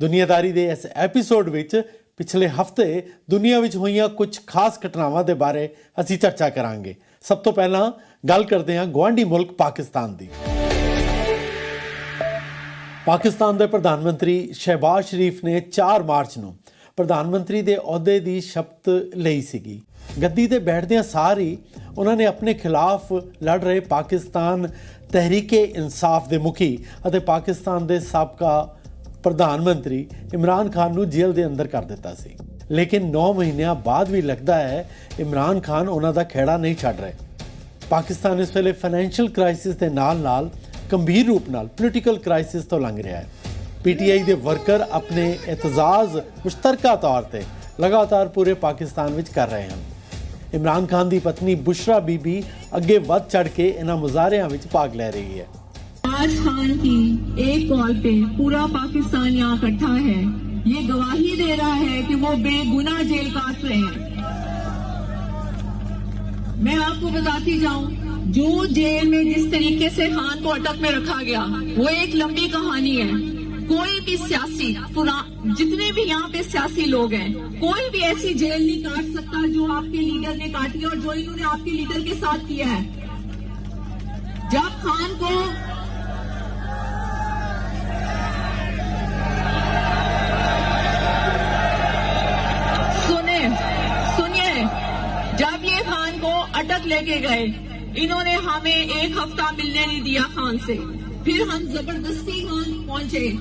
ਦੁਨੀਆਦਾਰੀ ਦੇ ਇਸ ਐਪੀਸੋਡ ਵਿੱਚ ਪਿਛਲੇ ਹਫ਼ਤੇ ਦੁਨੀਆ ਵਿੱਚ ਹੋਈਆਂ ਕੁਝ ਖਾਸ ਘਟਨਾਵਾਂ ਦੇ ਬਾਰੇ ਅਸੀਂ ਚਰਚਾ ਕਰਾਂਗੇ। ਸਭ ਤੋਂ ਪਹਿਲਾਂ ਗੱਲ ਕਰਦੇ ਹਾਂ ਗਵਾਂਢੀ ਮੁਲਕ ਪਾਕਿਸਤਾਨ ਦੀ। ਪਾਕਿਸਤਾਨ ਦੇ ਪ੍ਰਧਾਨ ਮੰਤਰੀ ਸ਼ਹਿਬਾਜ਼ ਸ਼ਰੀਫ ਨੇ 4 ਮਾਰਚ ਨੂੰ ਪ੍ਰਧਾਨ ਮੰਤਰੀ ਦੇ ਅਹੁਦੇ ਦੀ ਸ਼ਪਥ ਲਈ ਸੀਗੀ। ਗੱਦੀ ਤੇ ਬੈਠਦਿਆਂ ਸਾਰ ਹੀ ਉਹਨਾਂ ਨੇ ਆਪਣੇ ਖਿਲਾਫ ਲੜ ਰਹੇ ਪਾਕਿਸਤਾਨ ਤਹਿਰੀਕੇ ਇਨਸਾਫ ਦੇ ਮੁਖੀ ਅਤੇ ਪਾਕਿਸਤਾਨ ਦੇ ਸਾਬਕਾ ਪ੍ਰਧਾਨ ਮੰਤਰੀ ਇਮਰਾਨ ਖਾਨ ਨੂੰ ਜੇਲ੍ਹ ਦੇ ਅੰਦਰ ਕਰ ਦਿੱਤਾ ਸੀ। ਲੇਕਿਨ 9 ਮਹੀਨਿਆਂ ਬਾਅਦ ਵੀ ਲੱਗਦਾ ਹੈ, ਇਮਰਾਨ ਖਾਨ ਉਹਨਾਂ ਦਾ ਖੇੜਾ ਨਹੀਂ ਛੱਡ ਰਹੇ। ਪਾਕਿਸਤਾਨ ਇਸ ਵੇਲੇ ਫਾਈਨੈਂਸ਼ੀਅਲ ਕ੍ਰਾਈਸਿਸ ਦੇ ਨਾਲ-ਨਾਲ ਗੰਭੀਰ ਰੂਪ ਨਾਲ ਪੋਲੀਟੀਕਲ ਕ੍ਰਾਈਸਿਸ ਤੋਂ ਲੰਘ ਰਿਹਾ ਹੈ। ਪੀਟੀਆਈ ਦੇ ਵਰਕਰ ਆਪਣੇ ਇਤਜ਼ਾਜ਼ ਮੁਸ਼ਤਰਕਾ ਤੌਰ ਤੇ ਲਗਾਤਾਰ ਪੂਰੇ ਪਾਕਿਸਤਾਨ ਵਿੱਚ ਕਰ ਰਹੇ ਹਨ। ਇਮਰਾਨ ਖਾਨ ਦੀ ਪਤਨੀ ਬੁਸ਼ਰਾ ਬੀਬੀ ਅੱਗੇ ਵੱਧ ਚੜ ਕੇ ਇਹਨਾਂ ਮੁਜ਼ਾਹਰਿਆਂ ਵਿੱਚ ਭਾਗ ਲੈ ਰਹੀ ਹੈ। آج خان کی ایک کال پہ پورا پاکستان یہاں اکٹھا ہے۔ یہ گواہی دے رہا ہے کہ وہ بے گنا جیل کاٹ رہے ہیں۔ میں آپ کو بتاتی جاؤں جو جیل میں جس طریقے سے خان کو اٹک میں رکھا گیا، وہ ایک لمبی کہانی ہے۔ کوئی بھی سیاسی جتنے بھی یہاں پہ سیاسی لوگ ہیں، کوئی بھی ایسی جیل نہیں کاٹ سکتا جو آپ کے لیڈر نے کاٹی اور جو انہوں نے آپ کے لیڈر کے ساتھ کیا ہے۔ جب خان کو کے گئے۔ انہوں نے ہمیں ایک ہفتہ ملنے نہیں دیا خان سے۔ پھر ہم زبردستی خان پہنچے۔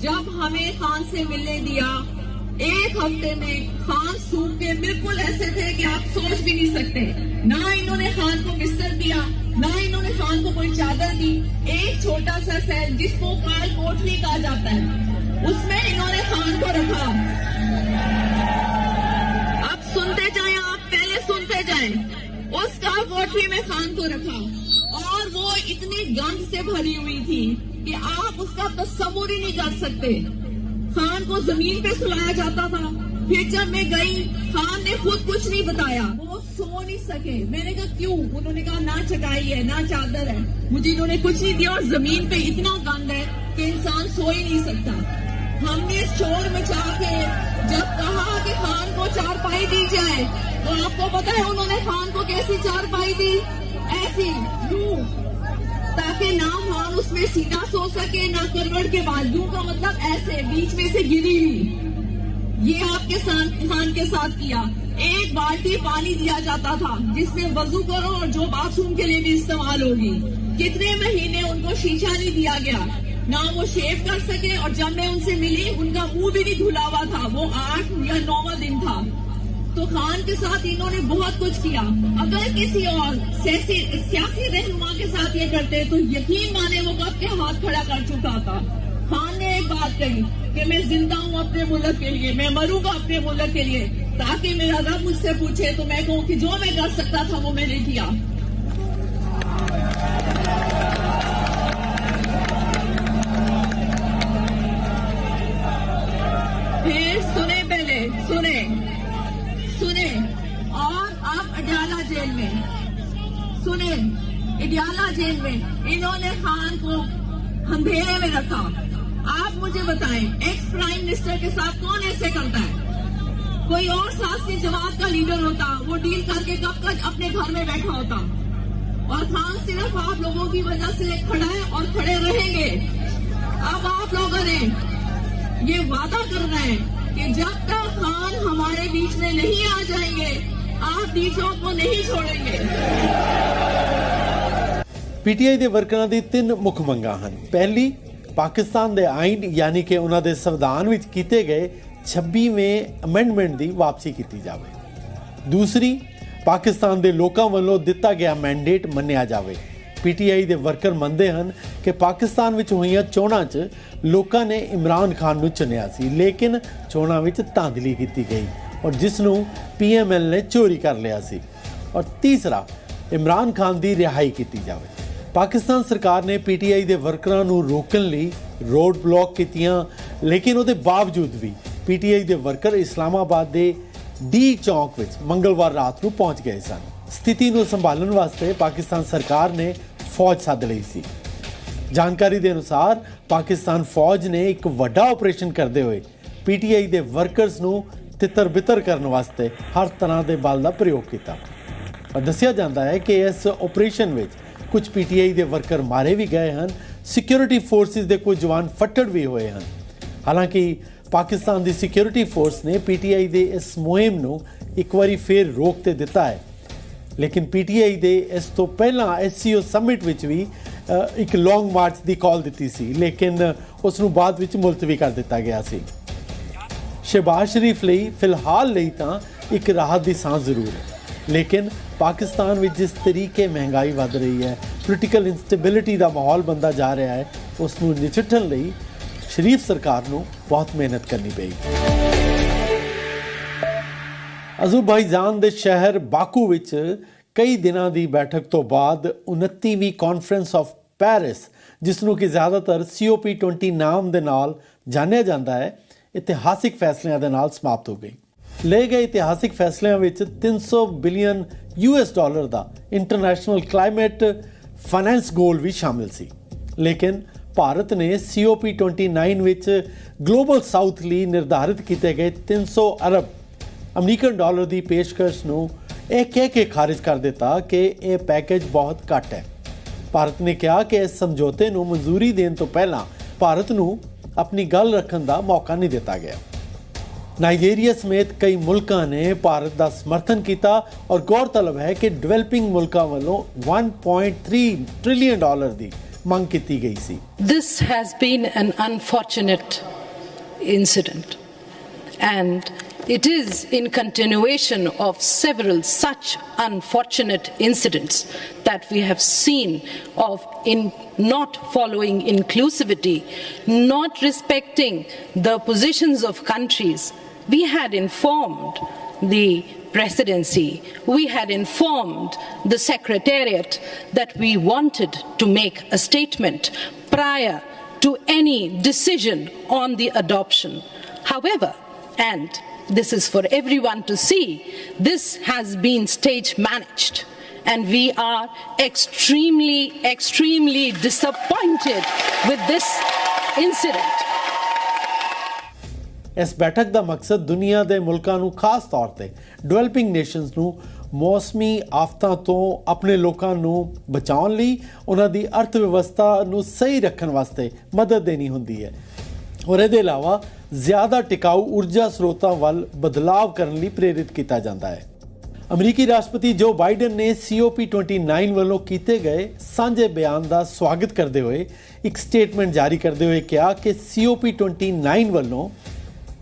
جب ہمیں خان سے ملنے دیا، ایک ہفتے میں خان سوکھ کے بالکل ایسے تھے کہ آپ سوچ بھی نہیں سکتے۔ نہ انہوں نے خان کو بستر دیا، نہ انہوں نے خان کو کوئی چادر دی۔ ایک چھوٹا سا سیل جس کو کال کوٹلی کہا جاتا ہے، اس میں انہوں نے خان کو رکھا۔ خان کو رکھا۔ اور وہ اتنی گند سے بھری ہوئی تھی کہ آپ اس کا تصور ہی نہیں کر سکتے۔ خان کو زمین پہ سلایا جاتا تھا۔ پھر جب میں گئی، خان نے خود کچھ نہیں بتایا۔ وہ سو نہیں سکے۔ میں نے کہا، کیوں؟ انہوں نے کہا، نہ چٹائی ہے، نہ چادر ہے۔ مجھے انہوں نے کچھ نہیں دیا اور زمین پہ اتنا گند ہے کہ انسان سو ہی نہیں سکتا۔ ہم نے شور مچا کے جب کہا کہ خان کو چار پائی دی تو آپ کو پتا ہے انہوں نے خان کو کیسی چار پائی دی؟ ایسی یوں تاکہ نہ خان اس میں سینا سو سکے، نہ کروڑ کے بعد یوں کا مطلب ایسے بیچ میں سے گری ہوئی۔ یہ آپ کے خان کے ساتھ کیا۔ ایک بالٹی پانی دیا جاتا تھا، جس میں وضو کرو اور جو باتھ روم کے لیے بھی استعمال ہوگی۔ کتنے مہینے ان کو شیشہ نہیں دیا گیا۔ نہ وہ شیو کر سکے اور جب میں ان سے ملی، ان کا منہ بھی نہیں دھلا ہوا تھا۔ وہ آٹھ یا نو دن تھا۔ تو خان کے ساتھ انہوں نے بہت کچھ کیا۔ اگر کسی اور سیاسی رہنما کے ساتھ یہ کرتے تو یقین مانے وہ کب کے ہاتھ کھڑا کر چکا تھا۔ خان نے ایک بات کہی کہ میں زندہ ہوں اپنے ملک کے لیے، میں مروں گا اپنے ملک کے لیے، تاکہ میرا رب مجھ سے پوچھے تو میں کہوں کہ جو میں کر سکتا تھا وہ میں نے کیا۔ اڈیالا جیل میں۔ سنیں اڈیالا جیل میں انہوں نے خان کو اندھیرے میں رکھا۔ آپ مجھے بتائیں، ایکس پرائم منسٹر کے ساتھ کون ایسے کرتا ہے؟ کوئی اور ساسی جماعت کا لیڈر ہوتا، وہ ڈیل کر کے کب تک اپنے گھر میں بیٹھا ہوتا؟ اور خان صرف آپ لوگوں کی وجہ سے کھڑا ہے اور کھڑے رہیں گے۔ اب آپ لوگوں نے یہ وعدہ کرنا ہے کہ جب تک خان ہمارے بیچ میں نہیں آ جائیں گے आप डीजों को नहीं छोड़ेंगे ਪੀਟੀਆਈ ਦੇ ਵਰਕਰਾਂ ਦੀ ਤਿੰਨ ਮੁੱਖ ਮੰਗਾਂ ਹਨ ਪਹਿਲੀ ਪਾਕਿਸਤਾਨ ਦੇ ਆਇਨ ਯਾਨੀ ਕਿ ਉਹਨਾਂ ਦੇ ਸੰਵਿਧਾਨ ਵਿੱਚ ਕੀਤੇ ਗਏ 26ਵੇਂ ਅਮੈਂਡਮੈਂਟ ਦੀ ਵਾਪਸੀ ਕੀਤੀ ਜਾਵੇ ਦੂਸਰੀ ਪਾਕਿਸਤਾਨ ਦੇ ਲੋਕਾਂ ਵੱਲੋਂ ਦਿੱਤਾ ਗਿਆ ਮੈਂਡੇਟ ਮੰਨਿਆ ਜਾਵੇ ਪੀਟੀਆਈ ਦੇ ਵਰਕਰ ਮੰਨਦੇ ਹਨ ਕਿ ਪਾਕਿਸਤਾਨ ਵਿੱਚ ਹੋਈਆਂ ਚੋਣਾਂ 'ਚ ਲੋਕਾਂ ਨੇ ਇਮਰਾਨ ਖਾਨ ਨੂੰ ਚੁਣਿਆ ਸੀ ਲੇਕਿਨ ਚੋਣਾਂ ਵਿੱਚ ਧਾਂਦਲੀ ਕੀਤੀ ਗਈ ਔਰ ਜਿਸ ਨੂੰ ਪੀਐਮਐਲ ਨੇ ਚੋਰੀ ਕਰ ਲਿਆ ਸੀ। ਔਰ ਤੀਸਰਾ, ਇਮਰਾਨ ਖਾਨ ਦੀ ਰਿਹਾਈ ਕੀਤੀ ਜਾਵੇ। ਪਾਕਿਸਤਾਨ ਸਰਕਾਰ ਨੇ ਪੀਟੀਆਈ ਦੇ ਵਰਕਰਾਂ ਨੂੰ ਰੋਕਣ ਲਈ ਰੋਡ ਬਲੌਕ ਕੀਤੀਆਂ, ਲੇਕਿਨ ਉਹਦੇ ਬਾਵਜੂਦ ਵੀ ਪੀਟੀਆਈ ਦੇ ਵਰਕਰ ਇਸਲਾਮਾਬਾਦ ਦੇ ਡੀ ਚੌਂਕ ਵਿੱਚ ਮੰਗਲਵਾਰ ਰਾਤ ਨੂੰ ਪਹੁੰਚ ਗਏ ਸਨ। ਸਥਿਤੀ ਨੂੰ ਸੰਭਾਲਣ ਵਾਸਤੇ ਪਾਕਿਸਤਾਨ ਸਰਕਾਰ ਨੇ ਫੌਜ ਸੱਦ ਲਈ ਸੀ। ਜਾਣਕਾਰੀ ਦੇ ਅਨੁਸਾਰ ਪਾਕਿਸਤਾਨ ਫੌਜ ਨੇ ਇੱਕ ਵੱਡਾ ਆਪਰੇਸ਼ਨ ਕਰਦੇ ਹੋਏ ਪੀਟੀਆਈ ਦੇ ਵਰਕਰਸ ਨੂੰ ਤਿੱਤਰ-ਬਿੱਤਰ ਕਰਨ ਵਾਸਤੇ ਹਰ ਤਰ੍ਹਾਂ ਦੇ ਬਲ ਦਾ ਪ੍ਰਯੋਗ ਕੀਤਾ। ਔਰ ਦੱਸਿਆ ਜਾਂਦਾ ਹੈ ਕਿ ਇਸ ਆਪਰੇਸ਼ਨ ਵਿੱਚ ਕੁਝ ਪੀਟੀਆਈ ਦੇ ਵਰਕਰ ਮਾਰੇ ਵੀ ਗਏ ਹਨ ਸਿਕਿਉਰਿਟੀ ਫੋਰਸਿਸ ਦੇ ਕੁਝ ਜਵਾਨ ਫੱਟੜ ਵੀ ਹੋਏ ਹਨ। ਹਾਲਾਂਕਿ ਪਾਕਿਸਤਾਨ ਦੀ ਸਿਕਿਉਰਿਟੀ ਫੋਰਸ ਨੇ ਪੀਟੀਆਈ ਦੇ ਇਸ ਮੁਹਿੰਮ ਨੂੰ ਇੱਕ ਵਾਰੀ ਫੇਰ ਰੋਕ ਤੇ ਦਿੱਤਾ ਹੈ। ਲੇਕਿਨ ਪੀਟੀਆਈ ਦੇ ਇਸ ਤੋਂ ਪਹਿਲਾਂ ਐਸਸੀਓ ਸਮਿਟ ਵਿੱਚ ਵੀ ਇੱਕ ਲੌਂਗ ਮਾਰਚ ਦੀ ਕਾਲ ਦਿੱਤੀ ਸੀ, ਲੇਕਿਨ ਉਸ ਨੂੰ ਬਾਅਦ ਵਿੱਚ ਮੁਲਤਵੀ ਕਰ ਦਿੱਤਾ ਗਿਆ ਸੀ। ਸ਼ਹਿਬਾਜ਼ ਸ਼ਰੀਫ ਲਈ ਫਿਲਹਾਲ ਲਈ ਤਾਂ ਇੱਕ ਰਾਹਤ ਦੀ ਸਾਹ ਜ਼ਰੂਰ ਹੈ। ਲੇਕਿਨ ਪਾਕਿਸਤਾਨ ਵਿੱਚ ਜਿਸ ਤਰੀਕੇ ਮਹਿੰਗਾਈ ਵੱਧ ਰਹੀ ਹੈ ਪੋਲੀਟੀਕਲ ਇਨਸਟੇਬਿਲਿਟੀ ਦਾ ਮਾਹੌਲ ਬੰਦਾ ਜਾ ਰਿਹਾ ਹੈ ਉਸ ਨੂੰ ਨਜਿੱਠਣ ਲਈ ਸ਼ਰੀਫ ਸਰਕਾਰ ਨੂੰ ਬਹੁਤ ਮਿਹਨਤ ਕਰਨੀ ਪਏਗੀ। ਅਜ਼ਰਬਾਈਜਾਨ ਦੇ ਸ਼ਹਿਰ ਬਾਕੂ ਵਿੱਚ ਕਈ ਦਿਨਾਂ ਦੀ ਬੈਠਕ ਤੋਂ ਬਾਅਦ 29ਵੀਂ ਕਾਨਫਰੰਸ ਆਫ ਪੈਰਿਸ ਜਿਸ ਨੂੰ ਕਿ ਜ਼ਿਆਦਾਤਰ COP20 ਨਾਮ ਦੇ ਨਾਲ ਜਾਣਿਆ ਜਾਂਦਾ ਹੈ ਇਤਿਹਾਸਿਕ ਫੈਸਲਿਆਂ ਦੇ ਨਾਲ ਸਮਾਪਤ ਹੋ ਗਈ। ਲਏ ਗਏ ਇਤਿਹਾਸਿਕ ਫੈਸਲਿਆਂ ਵਿੱਚ 300 ਬਿਲੀਅਨ ਯੂਐਸ ਡਾਲਰ ਦਾ ਇੰਟਰਨੈਸ਼ਨਲ ਕਲਾਈਮੇਟ ਫਾਈਨੈਂਸ ਗੋਲ ਵੀ ਸ਼ਾਮਿਲ ਸੀ। ਲੇਕਿਨ ਭਾਰਤ ਨੇ COP29 ਵਿੱਚ ਗਲੋਬਲ ਸਾਊਥ ਲਈ ਨਿਰਧਾਰਿਤ ਕੀਤੇ ਗਏ 300 ਅਰਬ ਅਮਰੀਕਨ ਡਾਲਰ ਦੀ ਪੇਸ਼ਕਸ਼ ਨੂੰ ਇਹ ਕਹਿ ਕੇ ਖਾਰਜ ਕਰ ਦਿੱਤਾ ਕਿ ਇਹ ਪੈਕੇਜ ਬਹੁਤ ਘੱਟ ਹੈ। ਭਾਰਤ ਨੇ ਕਿਹਾ ਕਿ ਇਸ ਸਮਝੌਤੇ ਨੂੰ ਮਨਜ਼ੂਰੀ ਦੇਣ ਤੋਂ ਪਹਿਲਾਂ ਭਾਰਤ ਨੂੰ ਆਪਣੀ ਗੱਲ ਰੱਖਣ ਦਾ ਮੌਕਾ ਨਹੀਂ ਦਿੱਤਾ ਗਿਆ। ਨਾਈਜੀਰੀਆ ਸਮੇਤ ਕਈ ਮੁਲਕਾਂ ਨੇ ਭਾਰਤ ਦਾ ਸਮਰਥਨ ਕੀਤਾ ਔਰ ਗੌਰਤਲਬ ਹੈ ਕਿ ਡਿਵੈਲਪਿੰਗ ਮੁਲਕਾਂ ਵੱਲੋਂ 1.3 ਟ੍ਰਿਲੀਅਨ ਡਾਲਰ ਦੀ ਮੰਗ ਕੀਤੀ ਗਈ ਸੀ। This has been an unfortunate incident, and it is in continuation of several such unfortunate incidents that we have seen of in not following inclusivity, not respecting the positions of countries. We had informed the presidency, we had informed the secretariat that we wanted to make a statement prior to any decision on the adoption. However, and this is for everyone to see, this has been stage managed. And we are extremely, extremely disappointed with this incident. ਇਸ ਬੈਠਕ ਦਾ ਮਕਸਦ ਦੁਨੀਆ ਦੇ ਮੁਲਕਾਂ ਨੂੰ ਖਾਸ ਤੌਰ ਤੇ ਡਿਵੈਲਪਿੰਗ ਨੇਸ਼ਨਸ ਨੂੰ ਮੌਸਮੀ ਆਫਤਾਂ ਤੋਂ ਆਪਣੇ ਲੋਕਾਂ ਨੂੰ ਬਚਾਉਣ ਲਈ ਉਹਨਾਂ ਦੀ ਅਰਥ ਵਿਵਸਥਾ ਨੂੰ ਸਹੀ ਰੱਖਣ ਵਾਸਤੇ ਮਦਦ ਦੇਣੀ ਹੁੰਦੀ ਹੈ ਔਰ ਇਹਦੇ ਇਲਾਵਾ ਜ਼ਿਆਦਾ ਟਿਕਾਊ ਊਰਜਾ ਸਰੋਤਾਂ ਵੱਲ ਬਦਲਾਵ ਕਰਨ ਲਈ ਪ੍ਰੇਰਿਤ ਕੀਤਾ ਜਾਂਦਾ ਹੈ। ਅਮਰੀਕੀ ਰਾਸ਼ਟਰਪਤੀ ਜੋ ਬਾਈਡਨ ਨੇ COP29 ਵੱਲੋਂ ਕੀਤੇ ਗਏ ਸਾਂਝੇ ਬਿਆਨ ਦਾ ਸਵਾਗਤ ਕਰਦੇ ਹੋਏ ਇੱਕ ਸਟੇਟਮੈਂਟ ਜਾਰੀ ਕਰਦੇ ਹੋਏ ਕਿਹਾ ਕਿ COP29 ਵੱਲੋਂ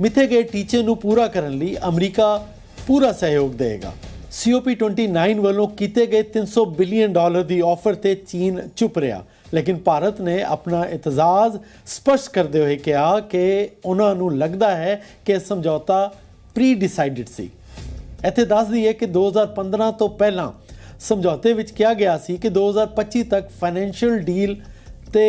ਮਿੱਥੇ ਗਏ ਟੀਚੇ ਨੂੰ ਪੂਰਾ ਕਰਨ ਲਈ ਅਮਰੀਕਾ ਪੂਰਾ ਸਹਿਯੋਗ ਦੇਗਾ COP29 ਵੱਲੋਂ ਕੀਤੇ ਗਏ 300 ਬਿਲੀਅਨ ਡਾਲਰ ਦੀ ਆਫਰ ਤੇ ਚੀਨ ਚੁੱਪ ਰਿਹਾ। ਲੇਕਿਨ ਭਾਰਤ ਨੇ ਆਪਣਾ ਇਤਜ਼ਾਜ਼ ਸਪਸ਼ਟ ਕਰਦੇ ਹੋਏ ਕਿਹਾ ਕਿ ਉਹਨਾਂ ਨੂੰ ਲੱਗਦਾ ਹੈ ਕਿ ਸਮਝੌਤਾ ਪ੍ਰੀ ਡਿਸਾਈਡਡ ਸੀ। ਇੱਥੇ ਦੱਸ ਦਈਏ ਕਿ 2015 ਤੋਂ ਪਹਿਲਾਂ ਸਮਝੌਤੇ ਵਿੱਚ ਕਿਹਾ ਗਿਆ ਸੀ ਕਿ 2025 ਤੱਕ ਫਾਈਨੈਂਸ਼ੀਅਲ ਡੀਲ ਤੇ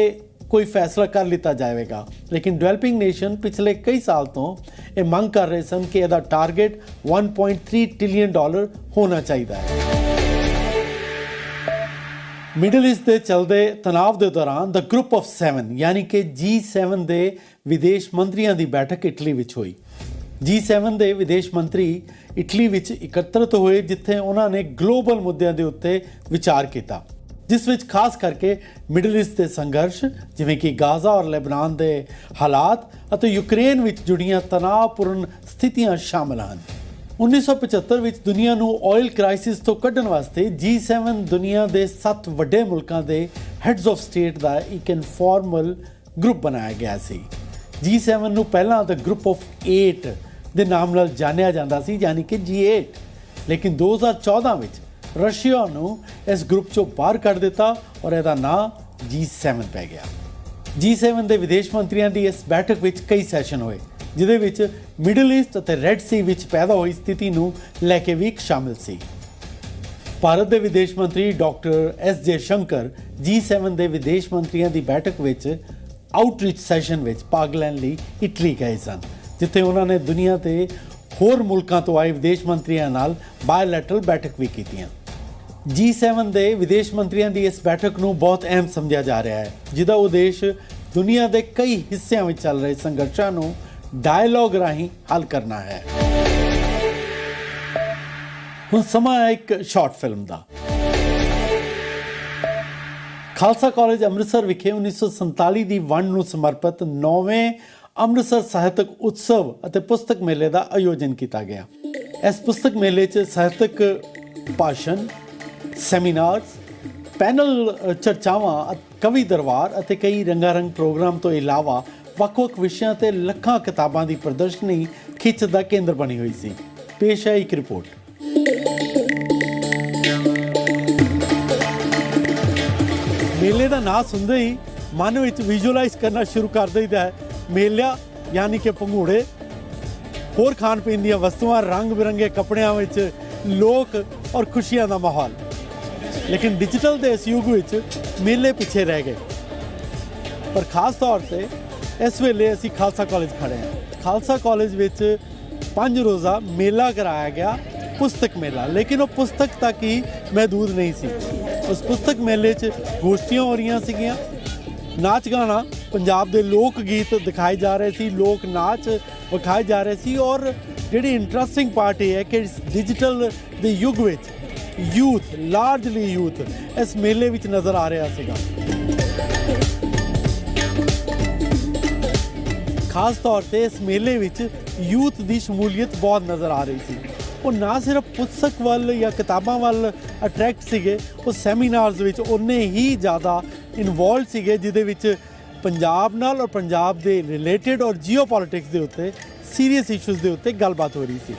ਕੋਈ ਫੈਸਲਾ ਕਰ ਲਿੱਤਾ ਜਾਵੇਗਾ। ਲੇਕਿਨ ਡਿਵੈਲਪਿੰਗ ਨੇਸ਼ਨ ਪਿਛਲੇ ਕਈ ਸਾਲ ਤੋਂ ਇਹ ਮੰਗ ਕਰ ਰਹੇ ਸਨ ਕਿ ਇਹਦਾ ਟਾਰਗੇਟ 1.3 ਟ੍ਰਿਲੀਅਨ ਡਾਲਰ ਹੋਣਾ ਚਾਹੀਦਾ ਹੈ। ਮਿਡਲ ਈਸਟ ਦੇ ਚਲਦੇ ਤਣਾਅ ਦੇ ਦੌਰਾਨ ਦ ਗਰੁੱਪ ਆਫ 7 ਯਾਨੀ ਕਿ G7 ਦੇ ਵਿਦੇਸ਼ ਮੰਤਰੀਆਂ ਦੀ ਬੈਠਕ ਇਟਲੀ ਵਿੱਚ ਹੋਈ। G7 ਦੇ ਵਿਦੇਸ਼ ਮੰਤਰੀ ਇਟਲੀ ਵਿੱਚ ਇਕੱਤਰਤ ਹੋਏ, ਜਿੱਥੇ ਉਹਨਾਂ ਨੇ ਗਲੋਬਲ ਮੁੱਦਿਆਂ ਦੇ ਉੱਤੇ ਵਿਚਾਰ ਕੀਤਾ, ਜਿਸ ਵਿੱਚ ਖਾਸ ਕਰਕੇ ਮਿਡਲ ਈਸਟ ਦੇ ਸੰਘਰਸ਼, ਜਿਵੇਂ ਕਿ ਗਾਜ਼ਾ ਔਰ ਲੈਬਨਾਨ ਦੇ ਹਾਲਾਤ ਅਤੇ ਯੂਕਰੇਨ ਵਿੱਚ ਜੁੜੀਆਂ ਤਣਾਅਪੂਰਨ ਸਥਿਤੀਆਂ ਸ਼ਾਮਲ ਹਨ। 1975 ਵਿੱਚ ਦੁਨੀਆ ਨੂੰ ਆਇਲ ਕ੍ਰਾਈਸਿਸ ਤੋਂ ਕੱਢਣ ਵਾਸਤੇ G7 ਦੁਨੀਆ ਦੇ 7 ਵੱਡੇ ਮੁਲਕਾਂ ਦੇ ਹੈਡਸ ਆਫ ਸਟੇਟ ਦਾ ਇੱਕ ਇਨਫਾਰਮਲ ਗਰੁੱਪ ਬਣਾਇਆ ਗਿਆ ਸੀ। G7 ਨੂੰ ਪਹਿਲਾਂ ਤਾਂ ਗਰੁੱਪ ਆਫ 8 ਦੇ ਨਾਮ ਨਾਲ ਜਾਣਿਆ ਜਾਂਦਾ ਸੀ, ਯਾਨੀ ਕਿ G8 ਲੇਕਿਨ 2014 ਵਿੱਚ ਰਸ਼ੀਆ ਨੂੰ ਇਸ ਗਰੁੱਪ ਚੋਂ ਬਾਹਰ ਕੱਢ ਦਿੱਤਾ ਔਰ ਇਹਦਾ ਨਾਮ G7 ਪੈ ਗਿਆ। G7 ਦੇ ਵਿਦੇਸ਼ ਮੰਤਰੀਆਂ ਦੀ ਇਸ ਬੈਠਕ ਵਿੱਚ ਕਈ ਸੈਸ਼ਨ ਹੋਏ। ਜਿਹਦੇ ਵਿੱਚ ਮਿਡਲ ਈਸਟ ਅਤੇ ਰੈੱਡ ਸੀ ਵਿੱਚ ਪੈਦਾ ਹੋਈ ਸਥਿਤੀ ਨੂੰ ਲੈ ਕੇ ਵੀ ਸ਼ਾਮਿਲ ਸੀ। ਭਾਰਤ ਦੇ ਵਿਦੇਸ਼ ਮੰਤਰੀ ਡਾਕਟਰ ਐਸ ਜੇ ਸ਼ੰਕਰ G7 ਦੇ ਵਿਦੇਸ਼ ਮੰਤਰੀਆਂ ਦੀ ਬੈਠਕ ਵਿੱਚ ਆਊਟਰੀਚ ਸੈਸ਼ਨ ਵਿੱਚ ਭਾਗ ਲੈਣ ਲਈ ਇਟਲੀ ਗਏ ਸਨ, ਜਿੱਥੇ ਉਹਨਾਂ ਨੇ ਦੁਨੀਆ ਦੇ ਹੋਰ ਮੁਲਕਾਂ ਤੋਂ ਆਏ ਵਿਦੇਸ਼ ਮੰਤਰੀਆਂ ਨਾਲ ਬਾਇਲੈਟਰਲ ਬੈਠਕ ਵੀ ਕੀਤੀਆਂ। G7 ਦੇ ਵਿਦੇਸ਼ ਮੰਤਰੀਆਂ ਦੀ ਇਸ ਬੈਠਕ ਨੂੰ ਬਹੁਤ ਅਹਿਮ ਸਮਝਿਆ ਜਾ ਰਿਹਾ ਹੈ, ਜਿਹਦਾ ਉਦੇਸ਼ ਦੁਨੀਆ ਦੇ ਕਈ ਹਿੱਸਿਆਂ ਵਿੱਚ ਚੱਲ ਰਹੇ ਸੰਘਰਸ਼ਾਂ ਨੂੰ ਡਾਇਲੌਗ ਰਾਹੀਂ ਹੱਲ ਕਰਨਾ ਹੈ। ਹੁਣ ਸਮਾਂ ਹੈ ਇੱਕ ਸ਼ਾਰਟ ਫਿਲਮ ਦਾ। ਖਾਲਸਾ ਕਾਲਜ ਅੰਮ੍ਰਿਤਸਰ ਵਿਖੇ 1947 ਦੀ ਵੰਡ ਨੂੰ ਸਮਰਪਿਤ 9ਵੇਂ ਅੰਮ੍ਰਿਤਸਰ ਸਾਹਿਤਕ ਉਤਸਵ ਅਤੇ ਪੁਸਤਕ ਮੇਲੇ ਦਾ ਆਯੋਜਨ ਕੀਤਾ ਗਿਆ। ਇਸ ਪੁਸਤਕ ਮੇਲੇ 'ਚ ਸਾਹਿਤਕ ਭਾਸ਼ਣ ਸੈਮੀਨਾਰਸ ਪੈਨਲ ਚਰਚਾਵਾਂ, ਕਵੀ ਦਰਬਾਰ ਅਤੇ ਕਈ ਰੰਗਾਰੰਗ ਪ੍ਰੋਗਰਾਮ ਤੋਂ ਇਲਾਵਾ ਵੱਖ-ਵੱਖ ਵਿਸ਼ਿਆਂ ਤੇ ਲੱਖਾਂ ਕਿਤਾਬਾਂ ਦੀ ਪ੍ਰਦਰਸ਼ਨੀ ਖਿੱਚ ਦਾ ਕੇਂਦਰ ਬਣੀ ਹੋਈ ਸੀ। ਪੇਸ਼ ਹੈ ਇੱਕ ਰਿਪੋਰਟ। ਮੇਲੇ ਦਾ ਨਾਂ ਸੁਣਦੇ ਹੀ ਮਨ ਵਿੱਚ ਵਿਜ਼ੂਅਲਾਈਜ਼ ਕਰਨਾ ਸ਼ੁਰੂ ਕਰ ਦਈਦਾ ਹੈ। ਮੇਲਾ ਯਾਨੀ ਕਿ ਪੰਘੂੜੇ, ਹੋਰ ਖਾਣ ਪੀਣ ਦੀਆਂ ਵਸਤੂਆਂ ਰੰਗ ਬਿਰੰਗੇ ਕੱਪੜਿਆਂ ਵਿੱਚ ਲੋਕ ਔਰ ਖੁਸ਼ੀਆਂ ਦਾ ਮਾਹੌਲ। ਲੇਕਿਨ ਡਿਜੀਟਲ ਦੇ ਇਸ ਯੁੱਗ ਵਿੱਚ ਮੇਲੇ ਪਿੱਛੇ ਰਹਿ ਗਏ। ਪਰ ਖਾਸ ਤੌਰ ਤੇ ਇਸ ਵੇਲੇ ਅਸੀਂ ਖਾਲਸਾ ਕਾਲਜ ਖੜੇ ਹਾਂ। ਖਾਲਸਾ ਕਾਲਜ ਵਿੱਚ ਪੰਜ ਰੋਜ਼ਾ ਮੇਲਾ ਕਰਾਇਆ ਗਿਆ, ਪੁਸਤਕ ਮੇਲਾ। ਲੇਕਿਨ ਉਹ ਪੁਸਤਕ ਤੱਕ ਹੀ ਮਹਦੂਦ ਨਹੀਂ ਸੀ। ਉਸ ਪੁਸਤਕ ਮੇਲੇ 'ਚ ਗੋਸ਼ਟੀਆਂ ਹੋ ਰਹੀਆਂ ਸੀਗੀਆਂ। ਨਾਚ ਗਾਣਾ, ਪੰਜਾਬ ਦੇ ਲੋਕ ਗੀਤ ਦਿਖਾਏ ਜਾ ਰਹੇ ਸੀ, ਲੋਕ ਨਾਚ ਵਿਖਾਏ ਜਾ ਰਹੇ ਸੀ ਔਰ ਜਿਹੜੀ ਇੰਟਰਸਟਿੰਗ ਪਾਰਟ ਇਹ ਹੈ ਕਿ ਡਿਜੀਟਲ ਦੇ ਯੁੱਗ ਵਿੱਚ ਯੂਥ ਲਾਰਜਲੀ ਯੂਥ ਇਸ ਮੇਲੇ ਵਿੱਚ ਨਜ਼ਰ ਆ ਰਿਹਾ ਸੀਗਾ। ਖਾਸ ਤੌਰ ਤੇ ਇਸ ਮੇਲੇ ਵਿੱਚ ਯੂਥ ਦੀ ਸ਼ਮੂਲੀਅਤ ਬਹੁਤ ਨਜ਼ਰ ਆ ਰਹੀ ਸੀ। ਉਹ ਨਾ ਸਿਰਫ ਪੁਸਤਕ ਵੱਲ ਜਾਂ ਕਿਤਾਬਾਂ ਵੱਲ ਅਟਰੈਕਟ ਸੀਗੇ, ਉਹ ਸੈਮੀਨਾਰਸ ਵਿੱਚ ਉਨੇ ਹੀ ਜ਼ਿਆਦਾ ਇਨਵੋਲਵ ਸੀਗੇ, ਜਿਹਦੇ ਵਿੱਚ ਪੰਜਾਬ ਨਾਲ ਔਰ ਪੰਜਾਬ ਦੇ ਰਿਲੇਟਡ ਔਰ ਜੀਓਪੋਲਿਟਿਕਸ ਦੇ ਉੱਤੇ ਸੀਰੀਅਸ ਇਸ਼ੂਜ਼ ਦੇ ਉੱਤੇ ਗੱਲਬਾਤ ਹੋ ਰਹੀ ਸੀ।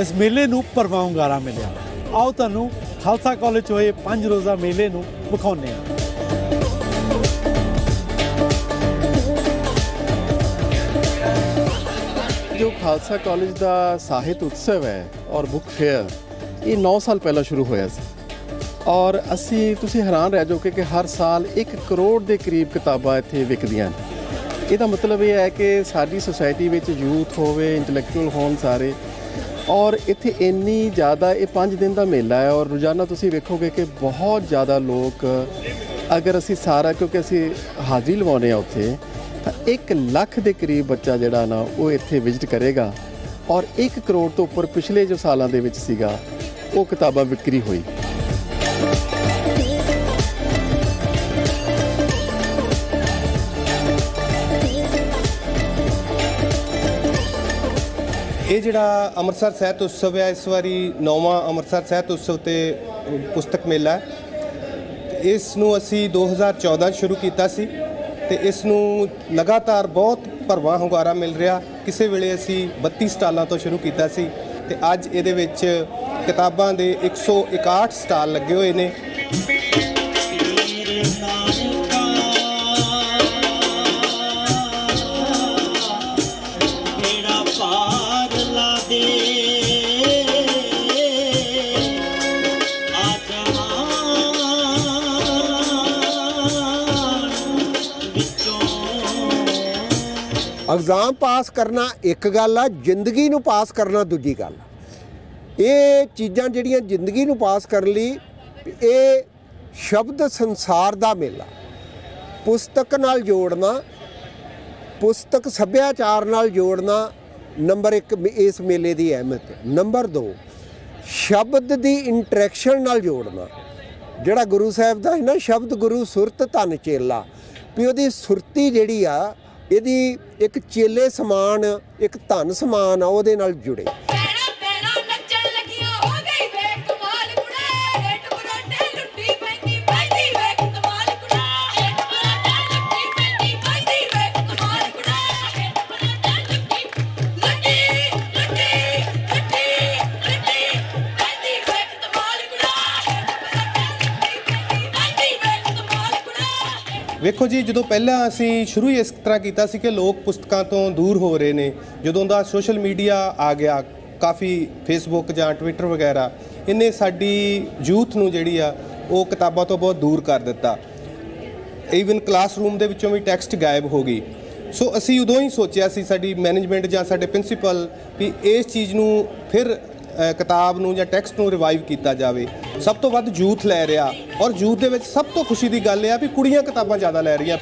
ਇਸ ਮੇਲੇ ਨੂੰ ਪਰਵਾਹ ਹੁੰਗਾਰਾ ਮਿਲਿਆ। ਆਓ ਤੁਹਾਨੂੰ ਖਾਲਸਾ ਕਾਲਜ 'ਚ ਹੋਏ ਪੰਜ ਰੋਜ਼ਾ ਮੇਲੇ ਨੂੰ ਵਿਖਾਉਂਦੇ ਹਾਂ। ਜੋ ਖਾਲਸਾ ਕਾਲਜ ਦਾ ਸਾਹਿਤ ਉਤਸਵ ਹੈ ਔਰ ਬੁੱਕ ਫੇਅਰ ਇਹ 9 ਸਾਲ ਪਹਿਲਾਂ ਸ਼ੁਰੂ ਹੋਇਆ ਸੀ ਔਰ ਅਸੀਂ ਤੁਸੀਂ ਹੈਰਾਨ ਰਹਿ ਜਾਓਗੇ ਕਿ ਹਰ ਸਾਲ 1 ਕਰੋੜ ਦੇ ਕਰੀਬ ਕਿਤਾਬਾਂ ਇੱਥੇ ਵਿਕਦੀਆਂ ਨੇ ਇਹਦਾ ਮਤਲਬ ਇਹ ਹੈ ਕਿ ਸਾਡੀ ਸੁਸਾਇਟੀ ਵਿੱਚ ਯੂਥ ਹੋਵੇ ਇੰਟੈਲੈਕਚੁਅਲ ਹੋਣ ਸਾਰੇ ਔਰ ਇੱਥੇ ਇੰਨੀ ਜ਼ਿਆਦਾ ਇਹ 5 ਦਿਨ ਦਾ ਮੇਲਾ ਹੈ ਔਰ ਰੋਜ਼ਾਨਾ ਤੁਸੀਂ ਵੇਖੋਗੇ ਕਿ ਬਹੁਤ ਜ਼ਿਆਦਾ ਲੋਕ ਅਗਰ ਅਸੀਂ ਸਾਰਾ ਕਿਉਂਕਿ ਅਸੀਂ ਹਾਜ਼ਰੀ ਲਵਾਉਂਦੇ ਆ ਉੱਥੇ ਤਾਂ 1 ਲੱਖ ਦੇ ਕਰੀਬ ਬੱਚਾ ਜਿਹੜਾ ਨਾ ਉਹ ਇੱਥੇ ਵਿਜ਼ਿਟ ਕਰੇਗਾ ਔਰ 1 ਕਰੋੜ ਤੋਂ ਉੱਪਰ ਪਿਛਲੇ ਜੋ ਸਾਲਾਂ ਦੇ ਵਿੱਚ ਸੀਗਾ, ਉਹ ਕਿਤਾਬਾਂ ਵਿਕਰੀ ਹੋਈ। ਇਹ ਜਿਹੜਾ ਅੰਮ੍ਰਿਤਸਰ ਸਾਹਿਤ ਉਤਸਵ ਹੈ ਇਸ ਵਾਰੀ ਨੌਵਾਂ ਅੰਮ੍ਰਿਤਸਰ ਸਾਹਿਤ ਉਤਸਵ ਤੇ ਪੁਸਤਕ ਮੇਲਾ। ਹੈ ਇਸ ਨੂੰ ਅਸੀਂ 2014 ਸ਼ੁਰੂ ਕੀਤਾ ਸੀ। ਤੇ ਇਸ ਨੂੰ ਲਗਾਤਾਰ ਬਹੁਤ ਭਰਵਾਂ ਹੁੰਗਾਰਾ ਮਿਲ ਰਿਹਾ। ਕਿਸੇ ਵੇਲੇ ਅਸੀਂ 32 ਸਟਾਲਾਂ ਤੋਂ ਸ਼ੁਰੂ ਕੀਤਾ ਸੀ ਤੇ ਅੱਜ ਇਹਦੇ ਵਿੱਚ ਕਿਤਾਬਾਂ ਦੇ 161 ਸਟਾਲ ਲੱਗੇ ਹੋਏ ਨੇ। ਐਗਜ਼ਾਮ ਪਾਸ ਕਰਨਾ ਇੱਕ ਗੱਲ ਆ, ਜ਼ਿੰਦਗੀ ਨੂੰ ਪਾਸ ਕਰਨਾ ਦੂਜੀ ਗੱਲ ਇਹ ਚੀਜ਼ਾਂ ਜਿਹੜੀਆਂ ਜ਼ਿੰਦਗੀ ਨੂੰ ਪਾਸ ਕਰਨ ਲਈ, ਇਹ ਸ਼ਬਦ ਸੰਸਾਰ ਦਾ ਮੇਲਾ। ਪੁਸਤਕ ਨਾਲ ਜੋੜਨਾ, ਪੁਸਤਕ ਸੱਭਿਆਚਾਰ ਨਾਲ ਜੋੜਨਾ, ਨੰਬਰ 1 ਇਸ ਮੇਲੇ ਦੀ ਅਹਿਮੀਅਤ। ਨੰਬਰ 2 ਸ਼ਬਦ ਦੀ ਇੰਟਰੈਕਸ਼ਨ ਨਾਲ ਜੋੜਨਾ। ਜਿਹੜਾ ਗੁਰੂ ਸਾਹਿਬ ਦਾ ਹੈ ਨਾ, ਸ਼ਬਦ ਗੁਰੂ ਸੁਰਤ ਧਨ ਚੇਲਾ, ਵੀ ਉਹਦੀ ਸੁਰਤੀ ਜਿਹੜੀ ਆ ਇਹਦੀ ਇੱਕ ਚੇਲੇ ਸਮਾਨ ਇੱਕ ਧਨ ਸਮਾਨ ਆ ਉਹਦੇ ਨਾਲ ਜੁੜੇ। ਵੇਖੋ ਜੀ, ਜਦੋਂ ਪਹਿਲਾਂ ਅਸੀਂ ਸ਼ੁਰੂ ਹੀ ਇਸ ਤਰ੍ਹਾਂ ਕੀਤਾ ਸੀ ਕਿ ਲੋਕ ਪੁਸਤਕਾਂ ਤੋਂ ਦੂਰ ਹੋ ਰਹੇ ਨੇ, ਜਦੋਂ ਦਾ ਸੋਸ਼ਲ ਮੀਡੀਆ ਆ ਗਿਆ, ਕਾਫੀ ਫੇਸਬੁੱਕ ਜਾਂ ਟਵਿੱਟਰ ਵਗੈਰਾ, ਇਹਨੇ ਸਾਡੀ ਯੂਥ ਨੂੰ ਜਿਹੜੀ ਆ, ਉਹ ਕਿਤਾਬਾਂ ਤੋਂ ਬਹੁਤ ਦੂਰ ਕਰ ਦਿੱਤਾ। ਈਵਨ ਕਲਾਸਰੂਮ ਦੇ ਵਿੱਚੋਂ ਵੀ ਟੈਕਸਟ ਗਾਇਬ ਹੋ ਗਈ। ਸੋ ਅਸੀਂ ਉਦੋਂ ਹੀ ਸੋਚਿਆ ਸੀ ਸਾਡੀ ਮੈਨੇਜਮੈਂਟ ਜਾਂ ਸਾਡੇ ਪ੍ਰਿੰਸੀਪਲ ਵੀ ਇਸ ਚੀਜ਼ ਨੂੰ ਫਿਰ ਕਿਤਾਬ ਨੂੰ ਜਾਂ ਟੈਕਸਟ ਨੂੰ ਰਿਵਾਈਵ ਕੀਤਾ ਜਾਵੇ। ਸਭ ਤੋਂ ਵੱਧ ਯੂਥ ਲੈ ਰਿਹਾ। ਔਰ ਯੂਥ ਦੇ ਵਿੱਚ ਸਭ ਤੋਂ ਖੁਸ਼ੀ ਦੀ ਗੱਲ ਇਹ ਆ ਵੀ ਕੁੜੀਆਂ ਕਿਤਾਬਾਂ ਜ਼ਿਆਦਾ ਲੈ ਰਹੀਆਂ।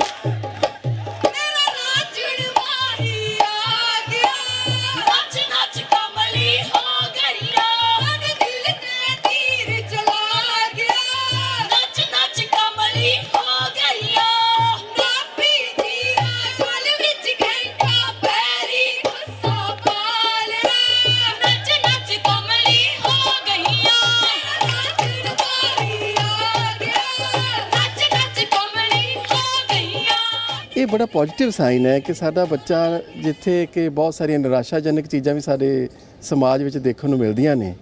ਇਹ ਬੜਾ ਪੋਜ਼ਿਟਿਵ ਸਾਈਨ ਹੈ ਕਿ ਸਾਡਾ ਬੱਚਾ ਜਿੱਥੇ ਕਿ ਬਹੁਤ ਸਾਰੀਆਂ ਨਿਰਾਸ਼ਾਜਨਕ ਚੀਜ਼ਾਂ ਵੀ ਸਾਡੇ ਸਮਾਜ ਵਿੱਚ ਦੇਖਣ ਨੂੰ ਮਿਲਦੀਆਂ ਨੇ।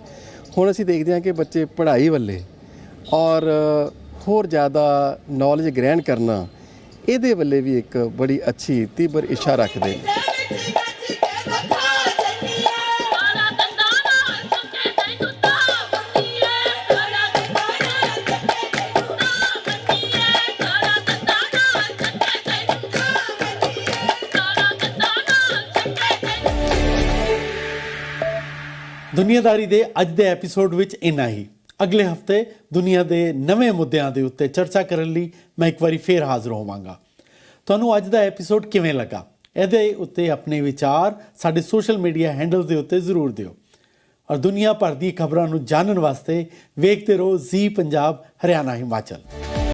ਹੁਣ ਅਸੀਂ ਦੇਖਦੇ ਹਾਂ ਕਿ ਬੱਚੇ ਪੜ੍ਹਾਈ ਵੱਲੇ ਔਰ ਹੋਰ ਜ਼ਿਆਦਾ ਨੌਲੇਜ ਗ੍ਰਹਿਣ ਕਰਨਾ, ਇਹਦੇ ਵੱਲੇ ਵੀ ਇੱਕ ਬੜੀ ਅੱਛੀ ਤੀਬਰ ਇੱਛਾ ਰੱਖਦੇ ਨੇ। ਦੁਨੀਆਦਾਰੀ ਦੇ ਅੱਜ ਦੇ ਐਪੀਸੋਡ ਵਿੱਚ ਇੰਨਾ ਹੀ। ਅਗਲੇ ਹਫ਼ਤੇ ਦੁਨੀਆ ਦੇ ਨਵੇਂ ਮੁੱਦਿਆਂ ਦੇ ਉੱਤੇ ਚਰਚਾ ਕਰਨ ਲਈ ਮੈਂ ਇੱਕ ਵਾਰੀ ਫੇਰ ਹਾਜ਼ਰ ਹੋਵਾਂਗਾ। ਤੁਹਾਨੂੰ ਅੱਜ ਦਾ ਐਪੀਸੋਡ ਕਿਵੇਂ ਲੱਗਾ? ਇਹਦੇ ਉੱਤੇ ਆਪਣੇ ਵਿਚਾਰ ਸਾਡੇ ਸੋਸ਼ਲ ਮੀਡੀਆ ਹੈਂਡਲਸ ਦੇ ਉੱਤੇ ਜ਼ਰੂਰ ਦਿਓ। ਔਰ ਦੁਨੀਆ ਭਰ ਦੀ ਖਬਰਾਂ ਨੂੰ ਜਾਣਨ ਵਾਸਤੇ ਵੇਖਦੇ ਰਹੋ ਜ਼ੀ ਪੰਜਾਬ, ਹਰਿਆਣਾ, ਹਿਮਾਚਲ।